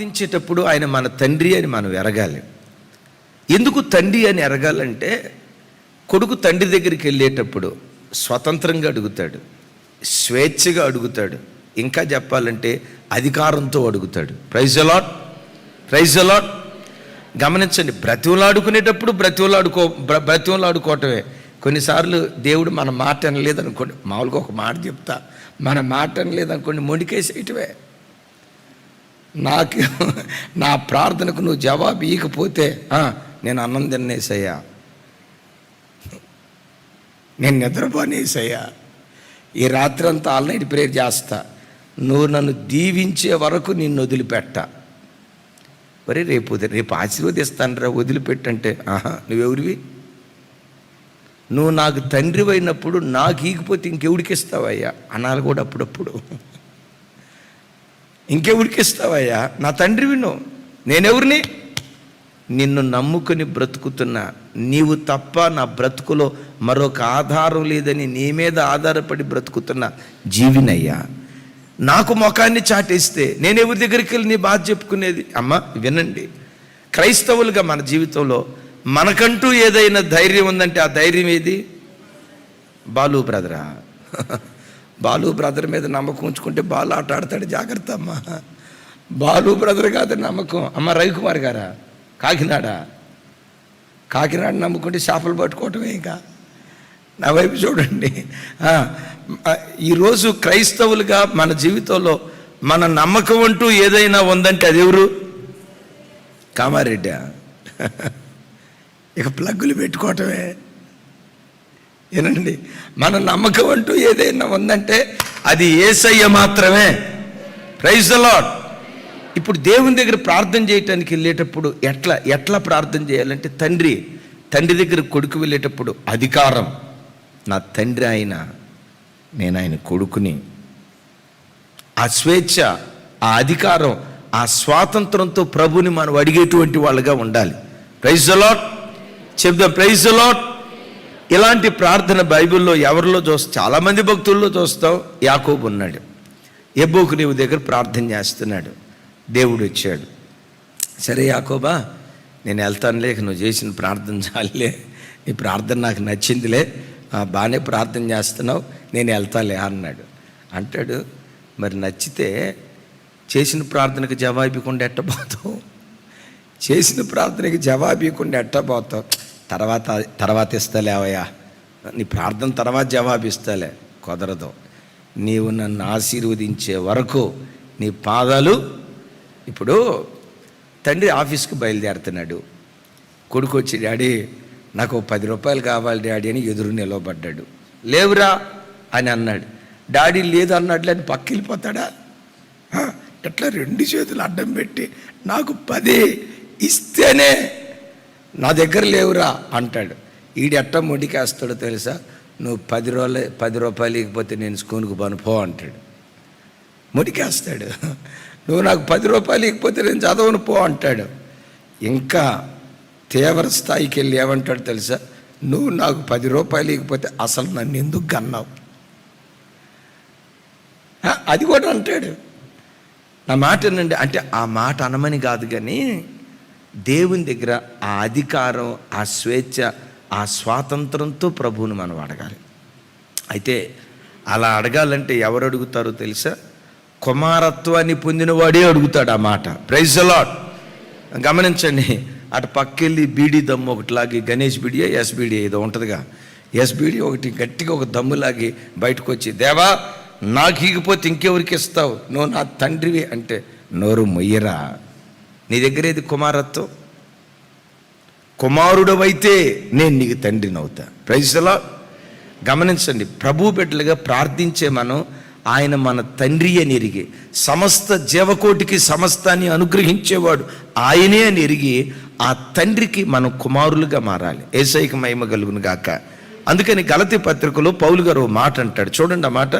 ప్రార్థించేటప్పుడు ఆయన మన తండ్రి అని మనం ఎరగాలి. ఎందుకు తండ్రి అని ఎరగాలంటే కొడుకు తండ్రి దగ్గరికి వెళ్ళేటప్పుడు స్వతంత్రంగా అడుగుతాడు స్వేచ్ఛగా అడుగుతాడు ఇంకా చెప్పాలంటే అధికారంతో అడుగుతాడు. ప్రైజ్ అలాట్ ప్రైజ్ అలాట్ గమనించండి బ్రతివులాడుకునేటప్పుడు బ్రతివులాడుకో బ్ర- బ్రతివులాడుకోవటమే కొన్నిసార్లు దేవుడు మన మాట అనలేదనుకోండి మామూలుగా ఒక మాట చెప్తా మన మాట అనలేదనుకోండి మొండికేసేయటమే. నాకు నా ప్రార్థనకు నువ్వు జవాబు ఇవ్వకపోతే నేను అన్నం తిన్నేసయ్యా నేను నిద్రపోనేసయ్యా ఈ రాత్రి అంతా ఆల్ నైట్ ప్రేయర్ చేస్తా. నువ్వు నన్ను దీవించే వరకు నిన్ను వదిలిపెట్ట. మరి రేపు రేపు ఆశీర్వదిస్తాను రా వదిలిపెట్టంటే ఆహా నువ్వెవరివి? నువ్వు నాకు తండ్రి అయినప్పుడు నాకు ఈగిపోతే ఇంకెవడికి ఇస్తావయ్యా అనాలి కూడా అప్పుడప్పుడు. ఇంకే ఉరికిస్తావయ్యా? నా తండ్రి విను. నేనెవరిని? నిన్ను నమ్ముకుని బ్రతుకుతున్నా నీవు తప్ప నా బ్రతుకులో మరొక ఆధారం లేదని నీ మీద ఆధారపడి బ్రతుకుతున్న జీవినయ్యా. నాకు ముఖాన్ని చాటేస్తే నేను ఎవరి దగ్గరికి వెళ్ళి నీ బాధ చెప్పుకునేది? అమ్మ వినండి. క్రైస్తవులుగా మన జీవితంలో మనకంటూ ఏదైనా ధైర్యం ఉందంటే ఆ ధైర్యం ఏది? బాలు బ్రదరా. బాలు బ్రదర్ మీద నమ్మకం ఉంచుకుంటే బాలు ఆట ఆడతాడు. జాగ్రత్త అమ్మ. బాలు బ్రదర్ కాదు నమ్మకం. అమ్మ రవికుమార్ గారా? కాకినాడ? కాకినాడ నమ్ముకుంటే చేపలు పట్టుకోవటమే ఇంకా. నా వైపు చూడండి. ఈరోజు క్రైస్తవులుగా మన జీవితంలో మన నమ్మకం అంటూ ఏదైనా ఉందంటే అది ఎవరు? కామారెడ్డి. ఇక ప్లగ్గులు పెట్టుకోవటమే. ఏనండి మన నమ్మకం అంటూ ఏదైనా ఉందంటే అది ఏసయ్య మాత్రమే. ప్రైజ్ లాడ్ ఇప్పుడు దేవుని దగ్గర ప్రార్థన చేయటానికి వెళ్ళేటప్పుడు ఎట్లా ఎట్లా ప్రార్థన చేయాలంటే తండ్రి తండ్రి దగ్గర కొడుకు వెళ్ళేటప్పుడు అధికారం. నా తండ్రి ఆయన నేను ఆయన కొడుకుని. ఆ స్వేచ్ఛ ఆ అధికారం ఆ స్వాతంత్రంతో ప్రభుని మనం అడిగేటువంటి వాళ్ళుగా ఉండాలి. ప్రైజ్ లాట్ చెప్దాం ప్రైజ్ లాట్ ఇలాంటి ప్రార్థన బైబిల్లో ఎవరిలో చూస్తా చాలామంది భక్తుల్లో చూస్తావు యాకోబు ఉన్నాడు. ఎబ్బోకు నీవు దగ్గర ప్రార్థన చేస్తున్నాడు. దేవుడు వచ్చాడు. సరే యాకోబా నేను వెళ్తాను లేక నువ్వు చేసిన ప్రార్థన చాలే నీ ప్రార్థన నాకు నచ్చిందిలే. ఆ, బాగానే ప్రార్థన చేస్తున్నావు నేను వెళ్తాలే అన్నాడు. అంటాడు మరి నచ్చితే చేసిన ప్రార్థనకు జవాబు ఇవ్వకుండా ఎట్టబోతావు? చేసిన ప్రార్థనకి జవాబు ఇవ్వకుండా ఎట్టబోతావు? తర్వాత తర్వాత ఇస్తలేవయ్యా నీ ప్రార్థన తర్వాత జవాబిస్తాలే. కుదరదు. నీవు నన్ను ఆశీర్వదించే వరకు నీ పాదాలు ఇప్పుడు తండ్రి ఆఫీస్కి బయలుదేరుతున్నాడు. కొడుకు వచ్చి డాడీ నాకు పది రూపాయలు కావాలి డాడీ అని ఎదురు నిలవబడ్డాడు లేవురా అని అన్నాడు. డాడీ లేదు అన్నట్లు అని పక్క వెళ్ళిపోతాడా? ఎట్లా రెండు చేతులు అడ్డం పెట్టి నాకు పది ఇస్తేనే నా దగ్గర లేవురా అంటాడు. ఈడు ఎట్ట మొండికేస్తాడో తెలుసా? నువ్వు పది రోజులు పది రూపాయలు ఇకపోతే నేను స్కూల్కి పో అంటాడు. ముడికేస్తాడు. నువ్వు నాకు పది రూపాయలు ఇకపోతే నేను చదవను పో అంటాడు. ఇంకా తీవ్ర స్థాయికి వెళ్ళి ఏమంటాడు తెలుసా? నువ్వు నాకు పది రూపాయలు ఇకపోతే అసలు నన్ను ఎందుకు గన్నావు? అది కూడా అంటాడు. నా మాట ఏంటంటే అంటే ఆ మాట అనమని కాదు కానీ దేవుని దగ్గర ఆ అధికారం ఆ స్వేచ్ఛ ఆ స్వాతంత్రంతో ప్రభువుని మనం అడగాలి. అయితే అలా అడగాలంటే ఎవరు అడుగుతారో తెలుసా? కుమారత్వాన్ని పొందినవాడే అడుగుతాడు ఆ మాట. ప్రైజ్ అలాట్ గమనించండి అటు పక్కెళ్ళి బీడీ దమ్ము ఒకటి లాగి గణేష్ బీడియా ఎస్బీడీ ఏదో ఉంటుందిగా. ఎస్ బీడీ ఒకటి గట్టిగా ఒక దమ్ము లాగి బయటకు వచ్చి దేవా నాకు ఈగిపోతే ఇంకెవరికి ఇస్తావు? నువ్వు నా తండ్రివి అంటే నోరు మొయ్యరా? నీ దగ్గర ఏది కుమారత్వం? కుమారుడవైతే నేను నీకు తండ్రిని అవుతా ప్రైజ్లా గమనించండి ప్రభు బిడ్డలుగా ప్రార్థించే మనం ఆయన మన తండ్రి అని ఎరిగి సమస్త జీవకోటికి సమస్తాన్ని అనుగ్రహించేవాడు ఆయనే అని ఎరిగి ఆ తండ్రికి మనం కుమారులుగా మారాలి. ఏసైకి మహిమ కలుగును గాక. అందుకని గలతి పత్రికలో పౌలు గారు ఓ మాట అంటాడు. చూడండి ఆ మాట.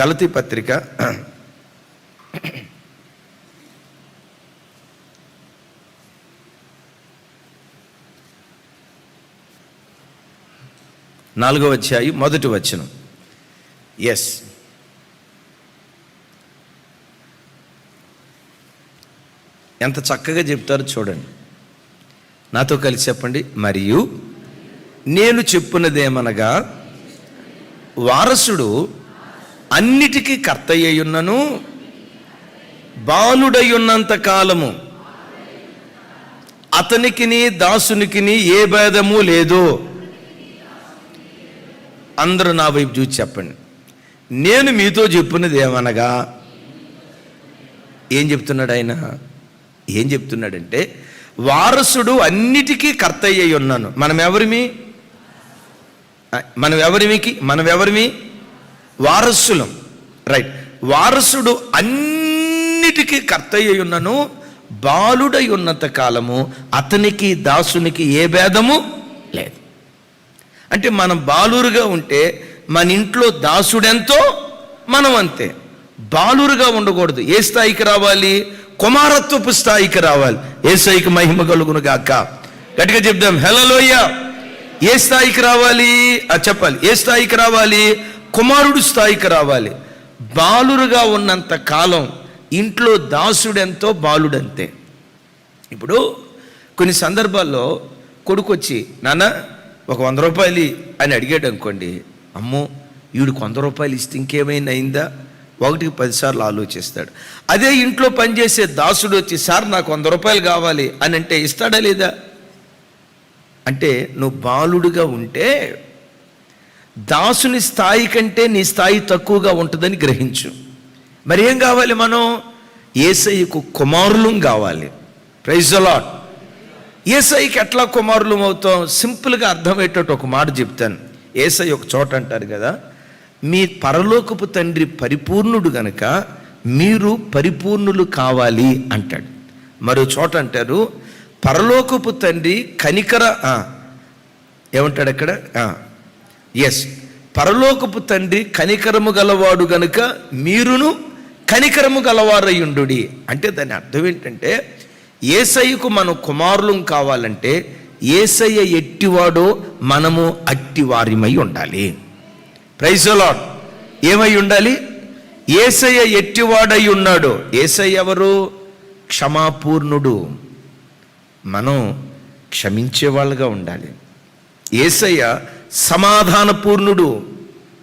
గలతి పత్రిక. నాలుగో వచ్చాయి మొదటి వచనం. ఎస్ ఎంత చక్కగా చెప్తారో చూడండి. నాతో కలిసి చెప్పండి. మరియు నేను చెప్పున్నదేమనగా వారసుడు అన్నిటికీ కర్త అయ్యున్నను బాలుడై ఉన్నంత కాలము. అతనికిని దాసునికిని ఏ భేదము లేదు. అందరూ నా వైపు చూసి చెప్పండి. నేను మీతో చెప్పున్నది ఏమనగా ఏం చెప్తున్నాడు ఆయన? ఏం చెప్తున్నాడంటే వారసుడు అన్నిటికీ కర్త అయ్యి ఉన్నాను. మనం ఎవరిమి మనం ఎవరిమికి మనం ఎవరిమి వారసులం. రైట్. వారసుడు అన్నిటికీ కర్త అయ్యి ఉన్నను. బాలుడై ఉన్నంత కాలము అతనికి దాసునికి ఏ భేదము లేదు. అంటే మనం బాలురుగా ఉంటే మన ఇంట్లో దాసుడెంతో మనం అంతే. బాలురుగా ఉండకూడదు. ఏ స్థాయికి రావాలి? కుమారత్వపు స్థాయికి రావాలి. ఏ స్థాయికి మహిమ కలుగును గాక. గట్టిగా చెప్దాం హెలలోయ ఏ స్థాయికి రావాలి? ఆ చెప్పాలి. ఏ స్థాయికి రావాలి? కుమారుడు స్థాయికి రావాలి. బాలురుగా ఉన్నంత కాలం ఇంట్లో దాసుడెంతో బాలుడంతే. ఇప్పుడు కొన్ని సందర్భాల్లో కొడుకొచ్చి నాన్న ఒక వంద రూపాయలు అని అడిగాడు అనుకోండి అమ్మో వీడికి వంద రూపాయలు ఇస్తే ఇంకేమైనా అయిందా? ఒకటికి పదిసార్లు ఆలోచిస్తాడు. అదే ఇంట్లో పనిచేసే దాసుడు వచ్చి సార్ నాకు వంద రూపాయలు కావాలి అని అంటే ఇస్తాడా లేదా? అంటే నువ్వు బాలుడుగా ఉంటే దాసుని స్థాయి కంటే నీ స్థాయి తక్కువగా ఉంటుందని గ్రహించు. మరి ఏం కావాలి మనం? ఏసయ్యకు కుమారులం కావాలి. ప్రైజ్ అలాట్ ఏసైకి ఎట్లా కుమారులం అవుతాం? సింపుల్గా అర్థమయ్యేటట్టు ఒక మాట చెప్తాను. ఏసై ఒక చోట అంటారు కదా మీ పరలోకపు తండ్రి పరిపూర్ణుడు గనక మీరు పరిపూర్ణులు కావాలి అంటాడు. మరో చోట అంటారు పరలోకపు తండ్రి కనికర ఏమంటాడు అక్కడ? ఎస్ పరలోకపు తండ్రి కనికరము గలవాడు గనుక మీరును కనికరము గలవారయ్యుండు అంటే దాని అర్థం ఏంటంటే ఏసయ్యకు మనం కుమారులం కావాలంటే ఏసయ్య ఎట్టివాడో మనము అట్టివారిమై ఉండాలి. ప్రైజ్ ఏమై ఉండాలి? ఏసయ్య ఎట్టివాడై ఉన్నాడు. ఏసయ్య ఎవరు? క్షమాపూర్ణుడు. మనం క్షమించే వాళ్ళుగా ఉండాలి. ఏసయ్య సమాధానపూర్ణుడు.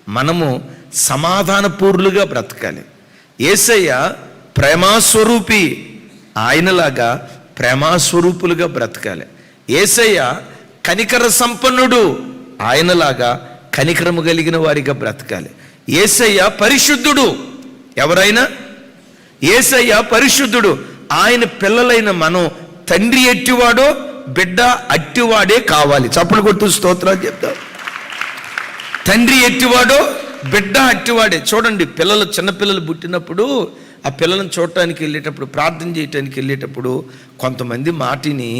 మనము సమాధానపూర్లుగా బ్రతకాలి. ఏసయ్య ప్రేమాస్వరూపి. ఆయనలాగా ప్రేమాస్వరూపులుగా బ్రతకాలి. ఏసయ్య కనికర సంపన్నుడు. ఆయనలాగా కనికరము కలిగిన వారిగా బ్రతకాలి. ఏసయ్య పరిశుద్ధుడు. ఎవరైనా? ఏసయ్య పరిశుద్ధుడు. ఆయన పిల్లలైన మనం తండ్రి ఎట్టివాడో బిడ్డ అట్టివాడే కావాలి. చప్పలు కొట్టు స్తోత్రాలు చెప్తాం. తండ్రి ఎట్టివాడో బిడ్డ అట్టివాడే. చూడండి పిల్లలు చిన్నపిల్లలు పుట్టినప్పుడు ఆ పిల్లలను చూడటానికి వెళ్ళేటప్పుడు ప్రార్థన చేయటానికి వెళ్ళేటప్పుడు కొంతమంది మాటిని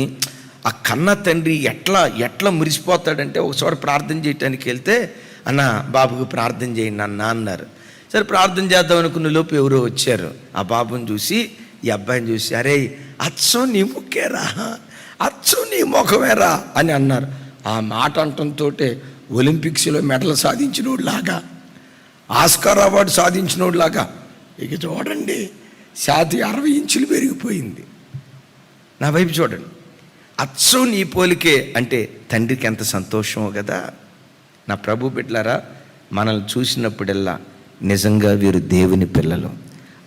ఆ కన్న తండ్రి ఎట్లా ఎట్లా మురిసిపోతాడంటే ఒకసారి ప్రార్థన చేయటానికి వెళ్తే అన్న బాబుకు ప్రార్థన చేయండి అన్న అన్నారు. సరే ప్రార్థన చేద్దాం అనుకున్న లోపు ఎవరో వచ్చారు. ఆ బాబుని చూసి ఈ అబ్బాయిని చూసి అరే అచ్చం నీ ముక్కేరా అచ్చం నీ ముఖమేరా అని అన్నారు. ఆ మాట అంటంతో ఒలింపిక్స్లో మెడల్ సాధించినోడులాగా ఆస్కార్ అవార్డు సాధించినోడులాగా ఇక చూడండి ఛాతి అరవై ఇంచులు పెరిగిపోయింది. నా వైపు చూడండి. అచ్చం నీ పోలికే అంటే తండ్రికి ఎంత సంతోషమో కదా. నా ప్రభు బిడ్డలారా మనల్ని చూసినప్పుడల్లా నిజంగా వీరు దేవుని పిల్లలు.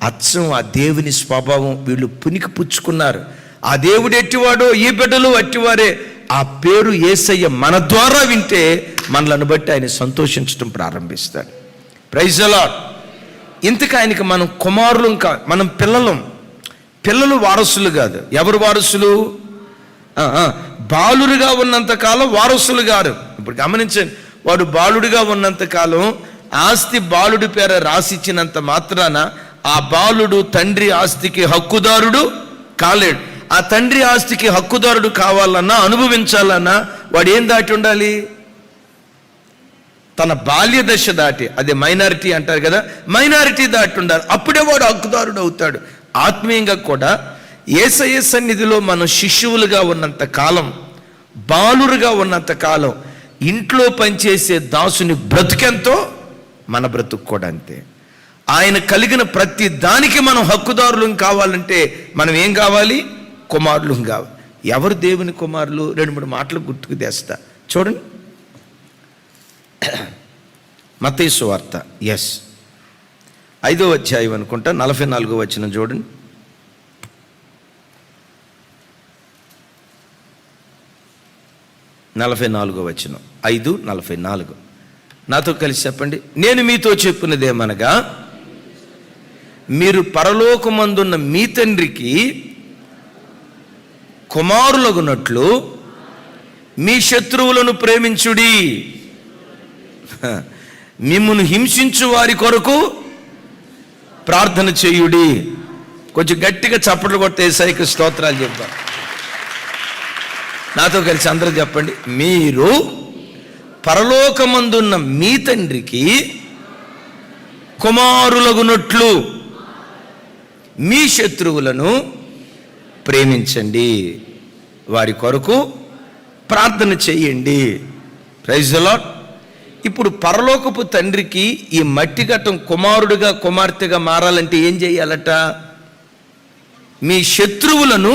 అచ్చం ఆ దేవుని స్వభావం వీళ్ళు పునికి పుచ్చుకున్నారు. ఆ దేవుడు ఎట్టివాడో ఈ బిడ్డలు అట్టివారే. ఆ పేరు ఏసయ్య మన ద్వారా వింటే మనలను బట్టి ఆయన సంతోషించడం ప్రారంభిస్తాడు. ప్రైజ్ అలాట్ ఇంతకు ఆయనకి మనం కుమారులం కా మనం పిల్లలం. పిల్లలు వారసులు కాదు. ఎవరు వారసులు? బాలుడిగా ఉన్నంతకాలం బాలురుగా ఉన్నంత వారసులు గారు. ఇప్పుడు గమనించండి వాడు బాలుడిగా ఉన్నంతకాలం ఆస్తి బాలుడి పేర రాసిచ్చినంత మాత్రాన ఆ బాలుడు తండ్రి ఆస్తికి హక్కుదారుడు కాలేడు. ఆ తండ్రి ఆస్తికి హక్కుదారుడు కావాలన్నా అనుభవించాలన్నా వాడు ఏం దాటి ఉండాలి? తన బాల్య దశ దాటి అదే మైనారిటీ అంటారు కదా మైనారిటీ దాటి ఉండాలి అప్పుడే వాడు హక్కుదారుడు అవుతాడు. ఆత్మీయంగా కూడా ఏసయ సన్నిధిలో మనం శిష్యువులుగా ఉన్నంత కాలం బాలురుగా ఉన్నంత కాలం ఇంట్లో పనిచేసే దాసుని బ్రతుకెంతో మన బ్రతుకు కూడా అంతే. ఆయన కలిగిన ప్రతి దానికి మనం హక్కుదారులం కావాలంటే మనం ఏం కావాలి? కుమారులు కావాలి. ఎవరు దేవుని కుమారులు? రెండు మూడు మాటలు గుర్తుకు తెస్తా. చూడండి. మతేసు వార్త ఎస్ ఐదో అధ్యాయం అనుకుంటా నలభై నాలుగో వచ్చిన చూడండి. నలభై నాలుగో వచ్చిన ఐదు నలభై నాలుగు. నాతో కలిసి చెప్పండి. నేను మీతో చెప్పినదేమనగా మీరు పరలోకమందున్న మీ తండ్రికి కుమారులగునట్లు మీ శత్రువులను ప్రేమించుడి. మిమ్మల్ని మిమ్మును హింసించు వారి కొరకు ప్రార్థన చేయుడి. కొంచెం గట్టిగా చప్పట్లు కొట్టే సైకి స్తోత్రాలు చెప్తాం. నాతో కలిసి అందరూ చెప్పండి. మీరు పరలోకమందున్న మీ తండ్రికి కుమారులగునట్లు మీ శత్రువులను ప్రేమించండి. వారి కొరకు ప్రార్థన చేయండి. ప్రైజ్ లాట్ ఇప్పుడు పరలోకపు తండ్రికి ఈ మట్టి ఘట్టం కుమారుడిగా కుమార్తెగా మారాలంటే ఏం చేయాలట? మీ శత్రువులను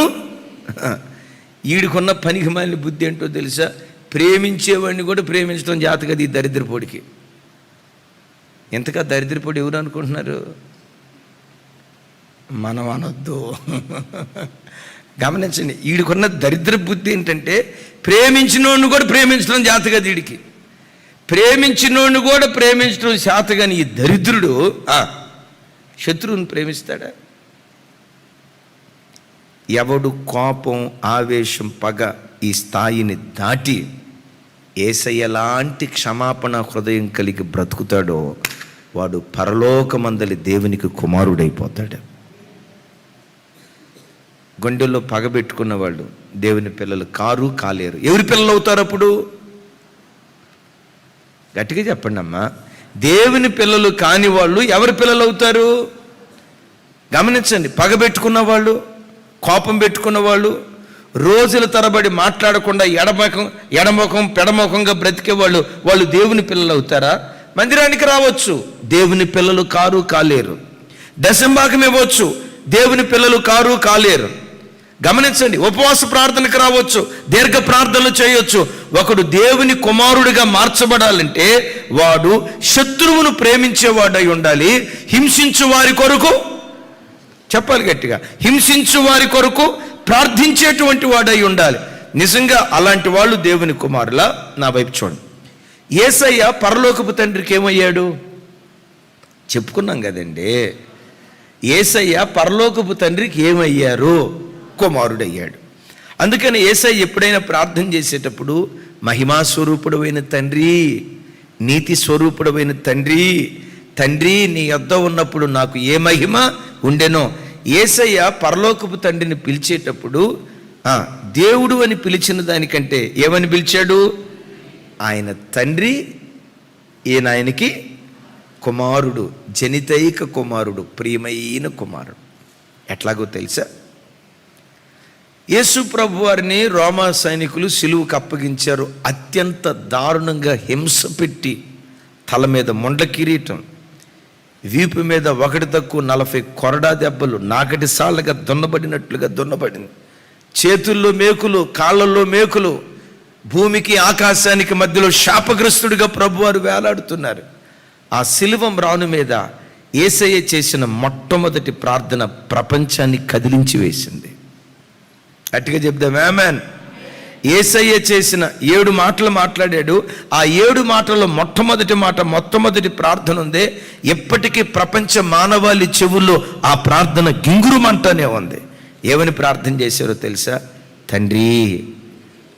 ఈడుకున్న పనికి మాలిన బుద్ధి ఏంటో తెలుసా? ప్రేమించేవాడిని కూడా ప్రేమించడం జాతకది ఈ దరిద్రపోడికి ఇంతగా దరిద్రపోడి ఎవరు అనుకుంటున్నారు? మనం అనొద్దు. గమనించండి వీడికున్న దరిద్ర బుద్ధి ఏంటంటే ప్రేమించినోడిని కూడా ప్రేమించడం జాతకది వీడికి ప్రేమించినోడిని కూడా ప్రేమించడం శాతగాని ఈ దరిద్రుడు శత్రువుని ప్రేమిస్తాడా? ఎవడు కోపం ఆవేశం పగ ఈ స్థాయిని దాటి ఏసయ్యలాంటి క్షమాపణ హృదయం కలిగి బ్రతుకుతాడో వాడు పరలోకమందలి దేవునికి కుమారుడైపోతాడు. గుండెల్లో పగబెట్టుకున్న వాళ్ళు దేవుని పిల్లలు కారు కాలేరు. ఎవరి పిల్లలు అవుతారు అప్పుడు? గట్టిగా చెప్పండి అమ్మా దేవుని పిల్లలు కాని వాళ్ళు ఎవరి పిల్లలు అవుతారు గమనించండి పగబెట్టుకున్న వాళ్ళు కోపం పెట్టుకున్న వాళ్ళు రోజుల తరబడి మాట్లాడకుండా ఎడమకం ఎడమకం పెడముఖంగా బ్రతికే వాళ్ళు వాళ్ళు దేవుని పిల్లలు అవుతారా మందిరానికి రావచ్చు. దేవుని పిల్లలు కారు కాలేరు. దశంభాగం ఇవ్వచ్చు. దేవుని పిల్లలు కారు కాలేరు. గమనించండి ఉపవాస ప్రార్థనకు రావచ్చు దీర్ఘ ప్రార్థనలు చేయొచ్చు. ఒకడు దేవుని కుమారుడిగా మార్చబడాలంటే వాడు శత్రువును ప్రేమించేవాడై ఉండాలి. హింసించు వారి కొరకు చెప్పాలి గట్టిగా హింసించు వారి కొరకు ప్రార్థించేటువంటి వాడై ఉండాలి. నిజంగా అలాంటి వాళ్ళు దేవుని కుమారుల? నా వైపు చూడండి. ఏసయ్య పరలోకపు తండ్రికి ఏమయ్యాడు? చెప్పుకున్నాం కదండి. ఏసయ్య పరలోకపు తండ్రికి ఏమయ్యారు? కుమారుడయ్యాడు అందుకని ఏసయ్య ఎప్పుడైనా ప్రార్థన చేసేటప్పుడు మహిమా స్వరూపుడమైన తండ్రి నీతి స్వరూపుడమైన తండ్రి తండ్రి నీ యొద్ద ఉన్నప్పుడు నాకు ఏ మహిమ ఉండెనో ఏసయ్య పరలోకపు తండ్రిని పిలిచేటప్పుడు దేవుడు అని పిలిచిన దానికంటే ఏమని పిలిచాడు? ఆయన తండ్రి ఈయన ఆయనకి కుమారుడు జనితైక కుమారుడు ప్రియమైన కుమారుడు. ఎట్లాగో తెలుసా? యేసు ప్రభు వారిని రోమా సైనికులు సిలువుకు అప్పగించారు. అత్యంత దారుణంగా హింస పెట్టి తల మీద మొండ్ల కిరీటం వీపు మీద ఒకటి తక్కువ నలభై కొరడా దెబ్బలు నాకటి సార్లుగా దున్నబడినట్లుగా దున్నబడింది. చేతుల్లో మేకులు కాళ్ళల్లో మేకులు భూమికి ఆకాశానికి మధ్యలో శాపగ్రస్తుడిగా ప్రభువారు వేలాడుతున్నారు. ఆ శిలువం రాను మీద ఏసయ్య చేసిన మొట్టమొదటి ప్రార్థన ప్రపంచాన్ని కదిలించి వేసింది. గట్టిగా చెప్దాం. ఆమెన్ ఏసయ్య చేసిన ఏడు మాటలు మాట్లాడాడు. ఆ ఏడు మాటల్లో మొట్టమొదటి మాట మొట్టమొదటి ప్రార్థన ఉందే. ఎప్పటికీ ప్రపంచ మానవాళి చెవుల్లో ఆ ప్రార్థన గింగురుమంటనే ఉంది. ఏమని ప్రార్థన చేశారో తెలుసా? తండ్రి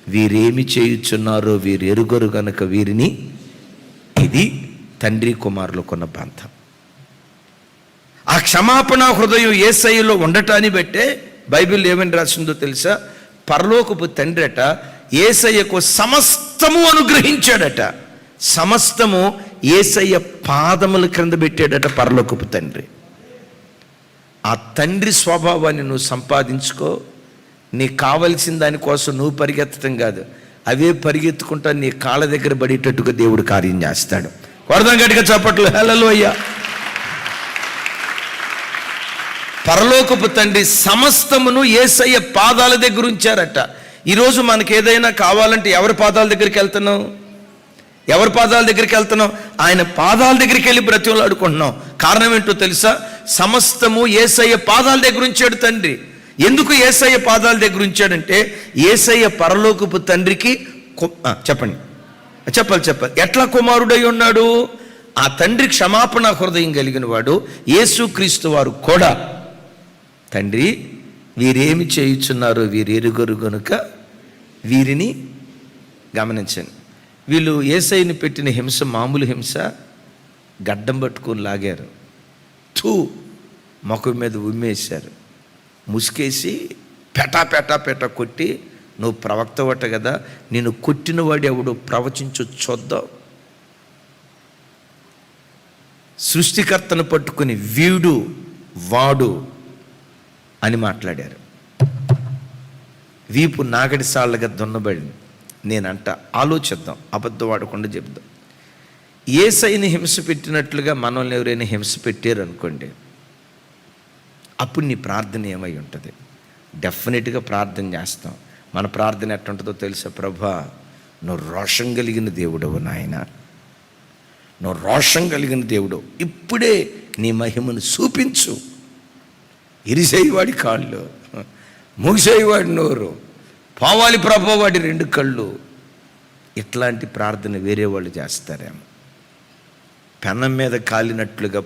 వీరేమి చేయుచున్నారో వీరు ఎరుగరు గనుక వీరిని ఇది తండ్రి కుమారులకున్న బంధం ఆ క్షమాపణ హృదయం ఏసైలో ఉండటాన్ని బట్టే బైబిల్ ఏమని రాసిందో తెలుసా? పరలోకపు తండ్రట ఏసయ్యకు సమస్తము అనుగ్రహించాడట. సమస్తము ఏసయ్య పాదముల క్రింద పెట్టాడట పరలోకపు తండ్రి. ఆ తండ్రి స్వభావాన్ని నువ్వు సంపాదించుకో. నీకు కావలసిన దానికోసం నువ్వు పరిగెత్తడం కాదు. అవే పరిగెత్తుకుంటా నీ కాళ్ళ దగ్గర పడేటట్టుగా దేవుడు కార్యం చేస్తాడు. వరదం గట్టిగా చప్పట్లు. హలో అయ్యా పరలోకపు తండ్రి సమస్తమును ఏసయ్య పాదాల దగ్గర ఉంచారట. ఈరోజు మనకి ఏదైనా కావాలంటే ఎవరి పాదాల దగ్గరికి వెళ్తున్నావు? ఎవరి పాదాల దగ్గరికి వెళ్తున్నాం ఆయన పాదాల దగ్గరికి వెళ్ళి బ్రతిమలాడుకుంటున్నాం కారణం ఏంటో తెలుసా? సమస్తము ఏసయ్య పాదాల దగ్గర ఉంచాడు తండ్రి. ఎందుకు ఏసయ్య పాదాల దగ్గర ఉంచాడంటే ఏసయ్య పరలోకపు తండ్రికి కు- చెప్పండి. చెప్పాలి చెప్పాలి. ఎట్లా కుమారుడై ఉన్నాడు? ఆ తండ్రి క్షమాపణ హృదయం కలిగిన వాడు యేసుక్రీస్తు వారు కూడా తండ్రి వీరేమి చేయుచున్నారో వీరెరుగరు గనుక వీరిని గమనించండి. వీళ్ళు ఏసైని పెట్టిన హింస మామూలు హింస గడ్డం పట్టుకొని లాగారు. థూ మొఖం మీద ఉమ్మేశారు. ముసుకేసి పెటా పెటా పెటా కొట్టి నువ్వు ప్రవక్తవట కదా నేను కొట్టిన వాడు ఎవడు ప్రవచించు చూద్దావు సృష్టికర్తను పట్టుకుని వీడు వాడు అని మాట్లాడారు. వీపు నాగడి సాళ్ళగా దున్నబడింది. నేనంట ఆలోచిద్దాం అబద్ధవాడకుండా చెప్దాం ఏసైని హింస పెట్టినట్లుగా మనల్ని ఎవరైనా హింస పెట్టారు అనుకోండి అప్పుడు నీ ప్రార్థన ఏమై ఉంటుంది? డెఫినెట్గా ప్రార్థన చేస్తాం. మన ప్రార్థన ఎట్టుంటుందో తెలుసా ప్రభా? నువ్వు రోషం కలిగిన దేవుడవు నాయన. నువ్వు రోషం కలిగిన దేవుడు ఇప్పుడే నీ మహిమను చూపించు. ఇరిసేయవాడి కాళ్ళు మూసేయవాడి నోరు పోవాలి ప్రభా వాడి రెండు కళ్ళు. ఇట్లాంటి ప్రార్థన వేరే వాళ్ళు చేస్తారేమో. పెనం మీద కాలినట్లుగా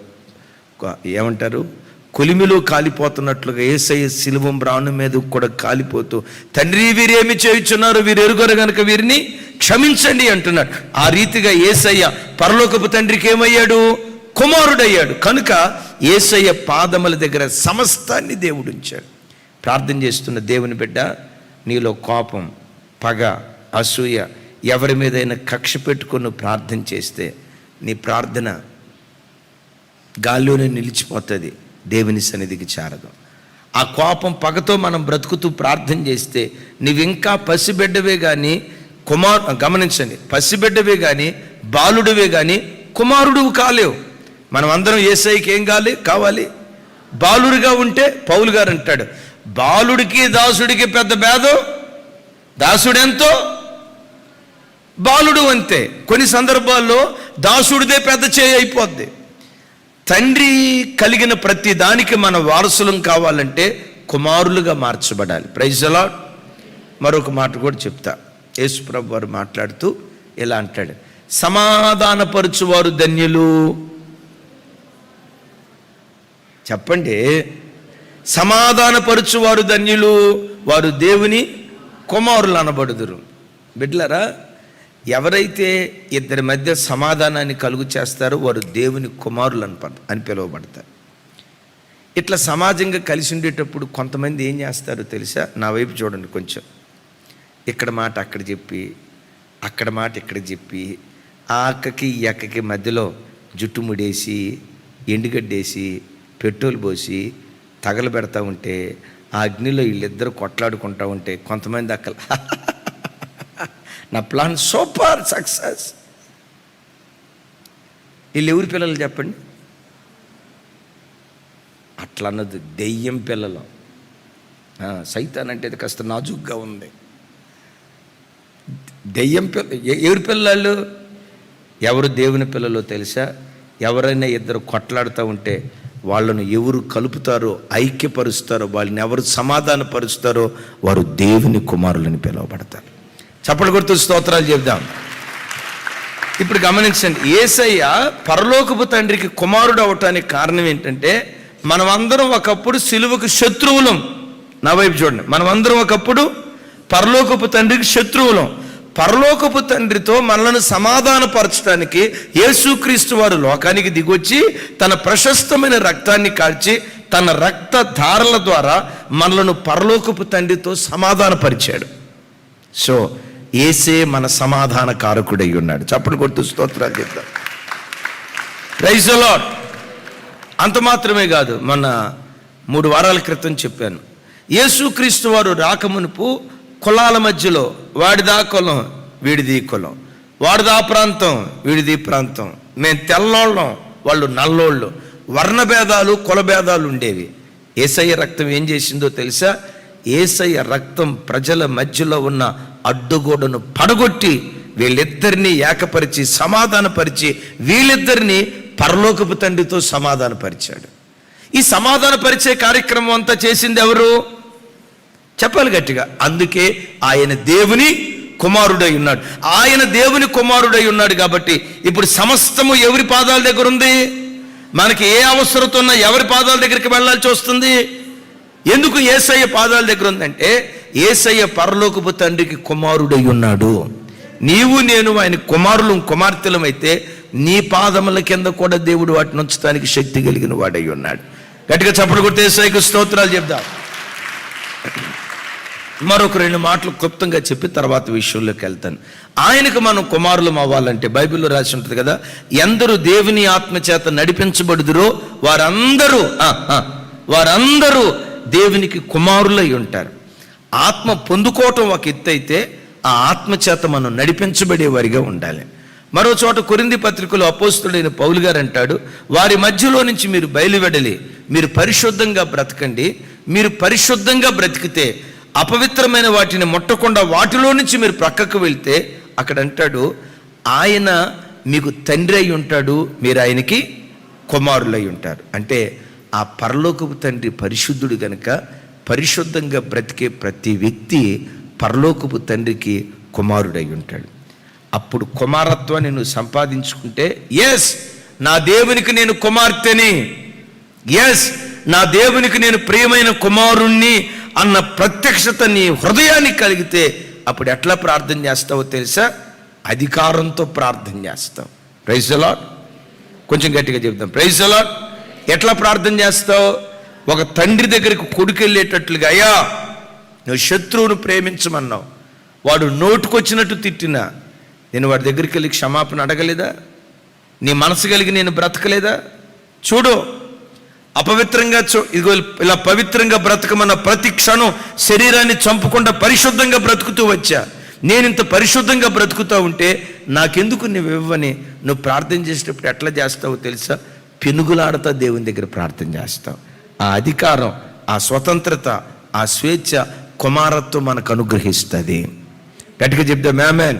ఏమంటారు? కొలిమిలో కాలిపోతున్నట్లుగా ఏసయ్య శిలువం రాను మీద కూడా కాలిపోతూ తండ్రి వీరేమి చేయుచున్నారు? వీరు ఎరుగరు గనుక వీరిని క్షమించండి అంటున్నాడు. ఆ రీతిగా ఏసయ్య పరలోకపు తండ్రికి ఏమయ్యాడు? కుమారుడయ్యాడు. కనుక ఏసయ్య పాదముల దగ్గర సమస్తాన్ని దేవుడు ఉంచాడు. ప్రార్థన చేస్తున్న దేవుని బిడ్డ నీలో కోపం పగ అసూయ ఎవరి మీదైనా కక్ష పెట్టుకొని ప్రార్థన చేస్తే నీ ప్రార్థన గాల్లోనే నిలిచిపోతుంది దేవుని సన్నిధికి చేరదు. ఆ కోపం పగతో మనం బ్రతుకుతూ ప్రార్థన చేస్తే నీవింకా ఇంకా పసిబిడ్డవే కానీ కుమార్ గమనించండి పసిబిడ్డవే కానీ బాలుడివే కానీ కుమారుడువు కాలేవు. మనం అందరం ఏసైకి ఏం కావాలి? కావాలి. బాలుడిగా ఉంటే పౌలు గారు అంటాడు బాలుడికి దాసుడికి పెద్ద భేదం? దాసుడెంతో? బాలుడు అంతే. కొన్ని సందర్భాల్లో దాసుడిదే పెద్ద చేయి అయిపోద్ది. తండ్రి కలిగిన ప్రతి దానికి మన వారసులం కావాలంటే కుమారులుగా మార్చబడాలి. ప్రైజలా మరొక మాట కూడా చెప్తా. యేసుప్రభు వారు మాట్లాడుతూ ఇలా అంటాడు సమాధానపరచువారు ధన్యులు. చెప్పండి. సమాధానపరచువారు ధన్యులు వారు దేవుని కుమారులు అనబడుదురు. బిడ్లరా ఎవరైతే ఇద్దరి మధ్య సమాధానాన్ని కలుగు చేస్తారో వారు దేవుని కుమారులు అని అని పిలువబడతారు. ఇట్లా సమాజంగా కలిసి ఉండేటప్పుడు కొంతమంది ఏం చేస్తారో తెలుసా? నా వైపు చూడండి కొంచెం. ఇక్కడ మాట అక్కడ చెప్పి అక్కడ మాట ఇక్కడ చెప్పి ఆ అక్కకి ఈ అక్కకి మధ్యలో జుట్టుముడేసి ఎండుగడ్డేసి పెట్రోల్ పోసి తగలబెడతా ఉంటే ఆ అగ్నిలో వీళ్ళిద్దరు కొట్లాడుకుంటా ఉంటే కొంతమంది అక్కల నా ప్లాన్ సూపర్ సక్సెస్. వీళ్ళు ఎవరి పిల్లలు చెప్పండి? అట్లా అన్నది దెయ్యం పిల్లలు. సైతాన్ అంటే అది కాస్త నాజుగ్గా ఉంది. దెయ్యం పిల్ల ఎవరి పిల్లలు? ఎవరు దేవుని పిల్లలు తెలుసా? ఎవరైనా ఇద్దరు కొట్లాడుతూ ఉంటే వాళ్ళను ఎవరు కలుపుతారో ఐక్యపరుస్తారో వాళ్ళని ఎవరు సమాధానపరుస్తారో వారు దేవుని కుమారులని పిలువబడతారు. చప్పటి గుర్తు స్తోత్రాలు చెప్దాం. ఇప్పుడు గమనించండి ఏసయ్య పరలోకపు తండ్రికి కుమారుడు అవటానికి కారణం ఏంటంటే మనమందరం ఒకప్పుడు సిలువకు శత్రువులం. నా వైపు చూడండి మనమందరం ఒకప్పుడు పరలోకపు తండ్రికి శత్రువులం. పరలోకపు తండ్రితో మనలను సమాధానపరచడానికి యేసుక్రీస్తు వారు లోకానికి దిగొచ్చి తన ప్రశస్తమైన రక్తాన్ని కాల్చి తన రక్త ధారల ద్వారా మనలను పరలోకపు తండ్రితో సమాధానపరిచాడు. సో ఏసే మన సమాధాన కారకుడై ఉన్నాడు. చప్పటి కొట్టు స్తోత్రాలు చెప్తాం రైజ్ అలాట్ అంత మాత్రమే కాదు మన మూడు వారాల క్రితం చెప్పాను. యేసుక్రీస్తు వారు రాకమునుపు కులాల మధ్యలో వాడిదా కులం వీడిది కులం. వాడిదా ప్రాంతం వీడిది ప్రాంతం. మేము తెల్లోళ్ళం వాళ్ళు నల్లోళ్ళు. వర్ణభేదాలు కులభేదాలు ఉండేవి. ఏసయ్య రక్తం ఏం చేసిందో తెలుసా? ఏసయ్య రక్తం ప్రజల మధ్యలో ఉన్న అడ్డుగోడను పడగొట్టి వీళ్ళిద్దరినీ ఏకపరిచి సమాధానపరిచి వీళ్ళిద్దరినీ పరలోకపు తండ్రితో సమాధానపరిచాడు. ఈ సమాధానపరిచే కార్యక్రమం అంతా చేసింది ఎవరు? చెప్పాలి గట్టిగా. అందుకే ఆయన దేవుని కుమారుడై ఉన్నాడు. ఆయన దేవుని కుమారుడై ఉన్నాడు కాబట్టి ఇప్పుడు సమస్తము ఎవరి పాదాల దగ్గర ఉంది? మనకి ఏ అవసరత ఉన్నా ఎవరి పాదాల దగ్గరికి వెళ్ళాల్సి వస్తుంది? ఎందుకు ఏసయ్య పాదాల దగ్గర ఉందంటే ఏసయ్య పరలోకపు తండ్రికి కుమారుడై ఉన్నాడు. నీవు నేను ఆయన కుమారులు కుమార్తెలం అయితే నీ పాదముల కింద కూడా దేవుడు వాటిని ఉంచడానికి శక్తి కలిగిన వాడై ఉన్నాడు. గట్టిగా చప్పడు కొట్టి ఏసయ్యకు స్తోత్రాలు చెప్దాం. మరొక రెండు మాటలు క్లుప్తంగా చెప్పి తర్వాత విషయంలోకి వెళ్తాను. ఆయనకు మనం కుమారులం అవ్వాలంటే బైబిల్లో రాసి ఉంటుంది కదా ఎందరూ దేవుని ఆత్మ చేత నడిపించబడుదురో వారందరూ ఆ, ఆ, వారందరూ దేవునికి కుమారులై ఉంటారు. ఆత్మ పొందుకోవటం ఒక ఎత్తు అయితే ఆ ఆత్మ చేత మనం నడిపించబడే వారిగా ఉండాలి. మరో చోట కొరింది పత్రికలో అపోస్తుడైన పౌలు గారు అంటాడు వారి మధ్యలో నుంచి మీరు బయలువెడలి మీరు పరిశుద్ధంగా బ్రతకండి మీరు పరిశుద్ధంగా బ్రతికితే అపవిత్రమైన వాటిని ముట్టకుండా వాటిలో నుంచి మీరు ప్రక్కకు వెళ్తే అక్కడ అంటాడు ఆయన మీకు తండ్రి అయి ఉంటాడు మీరు ఆయనకి కుమారులై ఉంటారు. అంటే ఆ పరలోకపు తండ్రి పరిశుద్ధుడు గనుక పరిశుద్ధంగా బ్రతికే ప్రతి వ్యక్తి పరలోకపు తండ్రికి కుమారుడై ఉంటాడు. అప్పుడు కుమారత్వాన్ని నువ్వు సంపాదించుకుంటే ఎస్ నా దేవునికి నేను కుమార్తెని. ఎస్ నా దేవునికి నేను ప్రియమైన కుమారుణ్ణి అన్న ప్రత్యక్షత నీ హృదయానికి కలిగితే అప్పుడు ఎట్లా ప్రార్థన చేస్తావో తెలుసా? అధికారంతో ప్రార్థన చేస్తావు. ప్రైజ్ అలాట్ కొంచెం గట్టిగా చెప్తాం ప్రైజ్ అలాట్ ఎట్లా ప్రార్థన చేస్తావు? ఒక తండ్రి దగ్గరికి కొడుకు వెళ్ళేటట్లుగా అయ్యా నువ్వు శత్రువును ప్రేమించమన్నావు. వాడు నోటుకొచ్చినట్టు తిట్టినా. నేను వాడి దగ్గరికి వెళ్ళి క్షమాపణ అడగలేదా? నీ మనసు కలిగి నేను బ్రతకలేదా? చూడు అపవిత్రంగా ఇదిగో ఇలా పవిత్రంగా బ్రతకమన్న ప్రతి క్షణం శరీరాన్ని చంపకుండా పరిశుద్ధంగా బ్రతుకుతూ వచ్చా. నేను ఇంత పరిశుద్ధంగా బ్రతుకుతూ ఉంటే నాకెందుకు నువ్వు ఇవ్వని? నువ్వు ప్రార్థన చేసేటప్పుడు ఎట్లా చేస్తావో తెలుసా? పెనుగులాడతా దేవుని దగ్గర ప్రార్థన చేస్తావు ఆ అధికారం ఆ స్వతంత్రత ఆ స్వేచ్ఛ కుమారత్వం మనకు అనుగ్రహిస్తుంది. గట్టిగా చెప్తా మ్యామెన్